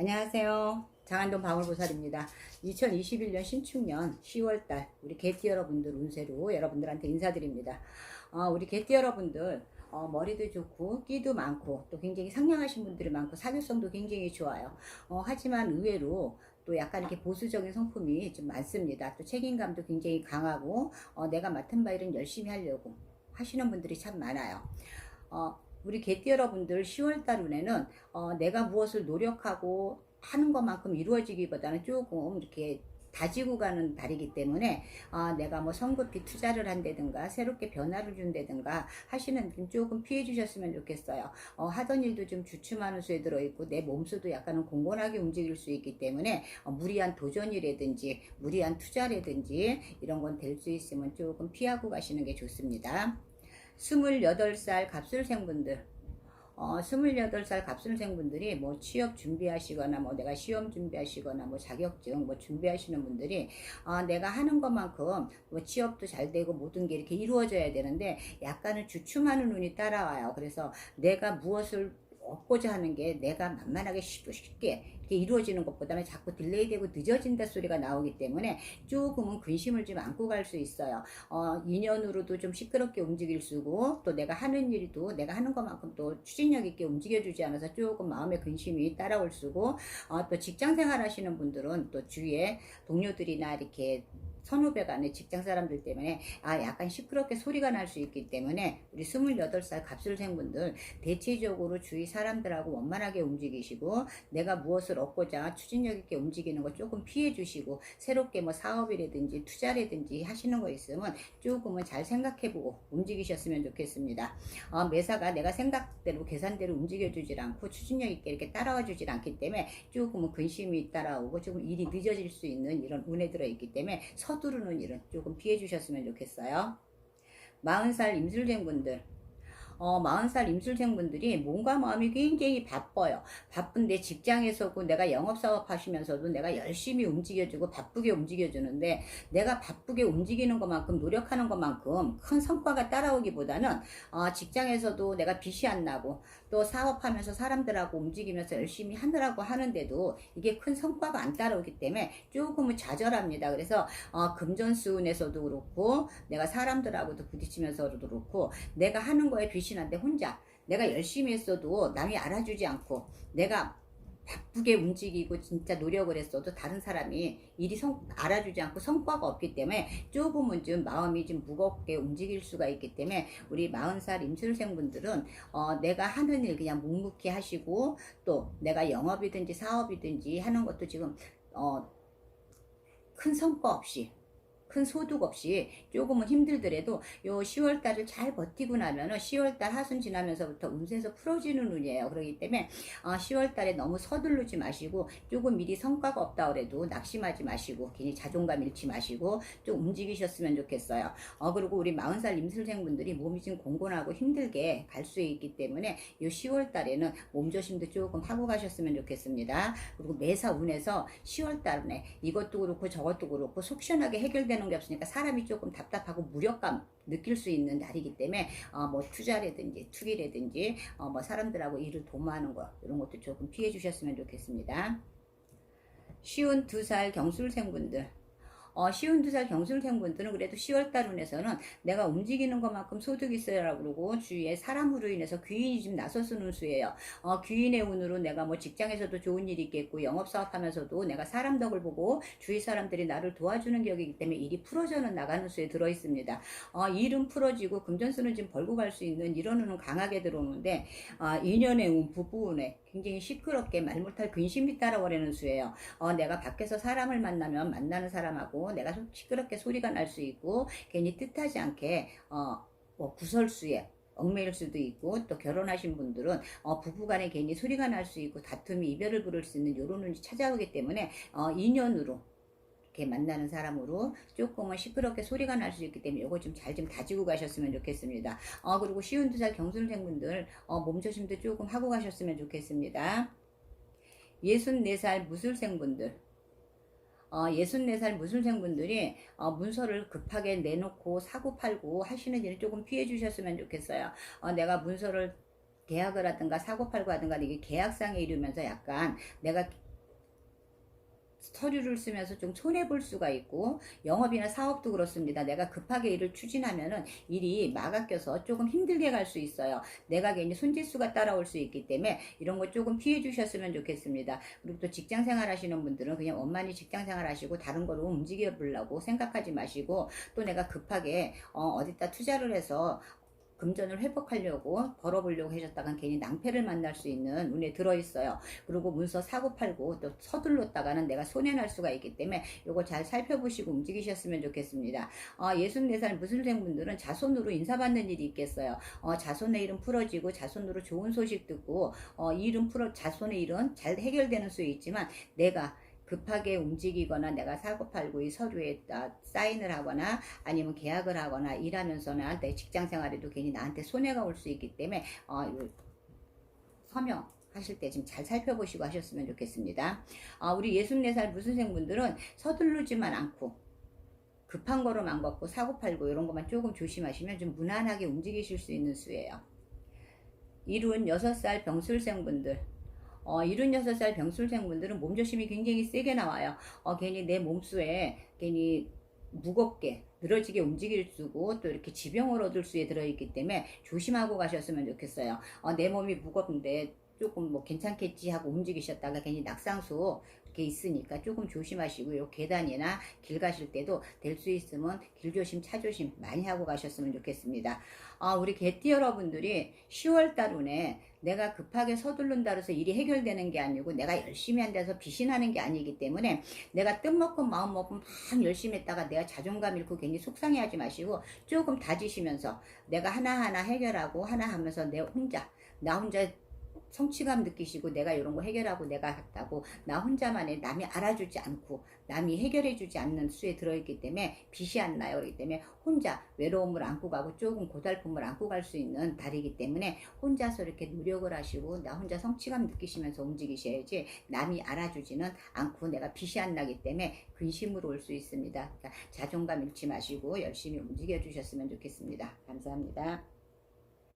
안녕하세요. 장안동 방울보살입니다. 2021년 신축년 10월달 우리 개띠 여러분들 운세로 여러분들한테 인사드립니다. 어, 우리 개띠 여러분들 어, 머리도 좋고 끼도 많고 또 굉장히 상냥하신 분들이 많고 사교성도 굉장히 좋아요. 어, 하지만 의외로 또 약간 이렇게 보수적인 성품이 좀 많습니다. 또 책임감도 굉장히 강하고 어, 내가 맡은 바 일은 열심히 하려고 하시는 분들이 참 많아요. 어, 우리 개띠 여러분들 10월달 운에는 어, 내가 무엇을 노력하고 하는 것만큼 이루어지기보다는 조금 이렇게 다지고 가는 달이기 때문에 어, 내가 뭐 성급히 투자를 한다든가 새롭게 변화를 준다든가 하시는 분 조금 피해 주셨으면 좋겠어요. 어, 하던 일도 좀 주춤하는 수에 들어있고 내 몸수도 약간은 공곤하게 움직일 수 있기 때문에 어, 무리한 도전이라든지 무리한 투자라든지 이런 건 될 수 있으면 조금 피하고 가시는 게 좋습니다. 28살 갑술생분들 어, 28살 갑술생분들이 뭐 취업 준비하시거나 뭐 내가 시험 준비하시거나 뭐 자격증 뭐 준비하시는 분들이 아, 내가 하는 것만큼 뭐 취업도 잘 되고 모든 게 이렇게 이루어져야 되는데 약간은 주춤하는 눈이 따라와요. 그래서 내가 무엇을 얻고자 하는 게 내가 만만하게 쉽게 이루어지는 것보다는 자꾸 딜레이되고 늦어진다 소리가 나오기 때문에 조금은 근심을 좀 안고 갈 수 있어요. 어, 인연으로도 좀 시끄럽게 움직일 수고 또 내가 하는 일도 내가 하는 것만큼 또 추진력 있게 움직여주지 않아서 조금 마음의 근심이 따라올 수고 어, 또 직장 생활 하시는 분들은 또 주위에 동료들이나 이렇게 선후배 간의 직장 사람들 때문에 아 약간 시끄럽게 소리가 날 수 있기 때문에 우리 28살 갑술생분들 대체적으로 주위 사람들하고 원만하게 움직이시고 내가 무엇을 얻고자 추진력 있게 움직이는 거 조금 피해 주시고 새롭게 뭐 사업이라든지 투자라든지 하시는 거 있으면 조금은 잘 생각해보고 움직이셨으면 좋겠습니다. 어, 매사가 내가 생각대로 계산대로 움직여주질 않고 추진력 있게 이렇게 따라와 주질 않기 때문에 조금은 근심이 따라오고 조금 일이 늦어질 수 있는 이런 운에 들어있기 때문에 서 두르는 일은 조금 피해 주셨으면 좋겠어요. 40살 임술된 분들 어, 40살 임술생분들이 몸과 마음이 굉장히 바빠요. 바쁜데 직장에서고 내가 영업사업 하시면서도 내가 열심히 움직여주고 바쁘게 움직여주는데 내가 바쁘게 움직이는 것만큼 노력하는 것만큼 큰 성과가 따라오기보다는 어, 직장에서도 내가 빛이 안 나고 또 사업하면서 사람들하고 움직이면서 열심히 하느라고 하는데도 이게 큰 성과가 안 따라오기 때문에 조금은 좌절합니다. 그래서 어, 금전수운에서도 그렇고 내가 사람들하고도 부딪히면서도 그렇고 내가 하는 거에 빛이 난데 혼자 내가 열심히 했어도 남이 알아주지 않고 내가 바쁘게 움직이고 진짜 노력을 했어도 다른 사람이 일이 성, 알아주지 않고 성과가 없기 때문에 조금은 좀 마음이 좀 무겁게 움직일 수가 있기 때문에 우리 40살 임술생분들은 어, 내가 하는 일 그냥 묵묵히 하시고 또 내가 영업이든지 사업이든지 하는 것도 지금 어, 큰 성과 없이 큰 소득 없이 조금은 힘들더라도 요 10월 달을 잘 버티고 나면은 10월 달 하순 지나면서부터 운세에서 풀어지는 운이에요. 그렇기 때문에 어, 10월 달에 너무 서두르지 마시고 조금 미리 성과가 없다 그래도 낙심하지 마시고 괜히 자존감 잃지 마시고 좀 움직이셨으면 좋겠어요. 어, 그리고 우리 40살 임술생분들이 몸이 좀 공곤하고 힘들게 갈 수 있기 때문에 요 10월 달에는 몸조심도 조금 하고 가셨으면 좋겠습니다. 그리고 매사 운에서 10월 달에 이것도 그렇고 저것도 그렇고 속 시원하게 해결되는 게 없으니까 사람이 조금 답답하고 무력감 느낄 수 있는 날이기 때문에 어, 뭐 투자라든지 투기라든지 어, 뭐 사람들하고 일을 도모하는 거 이런 것도 조금 피해 주셨으면 좋겠습니다. 쉬운 두 살 경술생분들 어, 쉬운 두살 경술생분들은 그래도 10월달 운에서는 내가 움직이는 것만큼 소득이 있어야 그러고 주위에 사람으로 인해서 귀인이 좀 나서서는 수예요. 어, 귀인의 운으로 내가 뭐 직장에서도 좋은 일이 있겠고 영업사업 하면서도 내가 사람 덕을 보고 주위 사람들이 나를 도와주는 격이기 때문에 일이 풀어져는 나가는 수에 들어있습니다. 어, 일은 풀어지고 금전수는 좀 벌고 갈 수 있는 이런 운은 강하게 들어오는데 어, 인연의 운, 부부운에 굉장히 시끄럽게 말 못할 근심이 따라오려는 수예요. 어, 내가 밖에서 사람을 만나면 만나는 사람하고 내가 좀 시끄럽게 소리가 날 수 있고 괜히 뜻하지 않게 어, 뭐 구설수에 얽매일 수도 있고 또 결혼하신 분들은 어, 부부간에 괜히 소리가 날 수 있고 다툼이 이별을 부를 수 있는 요런 운이 찾아오기 때문에 어, 인연으로 이렇게 만나는 사람으로 조금은 시끄럽게 소리가 날 수 있기 때문에 이거 좀잘좀 다지고 가셨으면 좋겠습니다. 어, 그리고 쉬운 두살 경술생분들 어, 몸조심도 조금 하고 가셨으면 좋겠습니다. 64살 무술생분들 어, 64살 무술생분들이 어, 문서를 급하게 내놓고 사고 팔고 하시는 일을 조금 피해 주셨으면 좋겠어요. 어, 내가 문서를 계약을 하든가 사고 팔고 하든가 이게 계약상에 이르면서 약간 내가 서류를 쓰면서 좀 손해 볼 수가 있고 영업이나 사업도 그렇습니다. 내가 급하게 일을 추진하면은 일이 막아껴서 조금 힘들게 갈 수 있어요. 내가 괜히 손질수가 따라올 수 있기 때문에 이런 거 조금 피해 주셨으면 좋겠습니다. 그리고 또 직장 생활 하시는 분들은 그냥 원만히 직장 생활 하시고 다른 거로 움직여 보려고 생각하지 마시고 또 내가 급하게 어, 어디다 투자를 해서 금전을 회복하려고 벌어보려고 하셨다간 괜히 낭패를 만날 수 있는 운에 들어있어요. 그리고 문서 사고 팔고 또 서둘렀다가는 내가 손해날 수가 있기 때문에 이거 잘 살펴보시고 움직이셨으면 좋겠습니다. 어, 64살 무술생분들은 자손으로 인사받는 일이 있겠어요. 어, 자손의 일은 풀어지고 자손으로 좋은 소식 듣고 어, 이 일은 풀어 자손의 일은 잘 해결되는 수 있지만 내가 급하게 움직이거나 내가 사고 팔고 이 서류에 다 사인을 하거나 아니면 계약을 하거나 일하면서나 내 직장 생활에도 괜히 나한테 손해가 올 수 있기 때문에 어, 요 서명 하실 때 좀 잘 살펴보시고 하셨으면 좋겠습니다. 아, 우리 64살 무술생분들은 서두르지만 않고 급한 거로만 걷고 사고 팔고 이런 것만 조금 조심하시면 좀 무난하게 움직이실 수 있는 수예요. 이룬 6살 병술생분들 어, 76살 병술생분들은 몸조심이 굉장히 세게 나와요. 어, 괜히 내 몸수에 괜히 무겁게 늘어지게 움직일 수고 또 이렇게 지병을 얻을 수에 들어있기 때문에 조심하고 가셨으면 좋겠어요. 어, 내 몸이 무겁는데 조금 뭐 괜찮겠지 하고 움직이셨다가 괜히 낙상수 이렇게 있으니까 조금 조심하시고 요 계단이나 길 가실 때도 될 수 있으면 길 조심 차 조심 많이 하고 가셨으면 좋겠습니다. 아, 우리 개띠 여러분들이 10월 달 운에 내가 급하게 서둘른다 해서 일이 해결되는 게 아니고 내가 열심히 한다서 비신하는 게 아니기 때문에 내가 뜻먹고 마음 먹고 막 열심히 했다가 내가 자존감 잃고 괜히 속상해하지 마시고 조금 다지시면서 내가 하나하나 해결하고 하나 하면서 내 혼자 나 혼자 성취감 느끼시고 내가 이런 거 해결하고 내가 했다고 나 혼자만의 남이 알아주지 않고 남이 해결해주지 않는 수에 들어있기 때문에 빛이 안 나요. 그렇기 때문에 혼자 외로움을 안고 가고 조금 고달픔을 안고 갈 수 있는 달이기 때문에 혼자서 이렇게 노력을 하시고 나 혼자 성취감 느끼시면서 움직이셔야지 남이 알아주지는 않고 내가 빛이 안 나기 때문에 근심으로 올 수 있습니다. 그러니까 자존감 잃지 마시고 열심히 움직여 주셨으면 좋겠습니다. 감사합니다.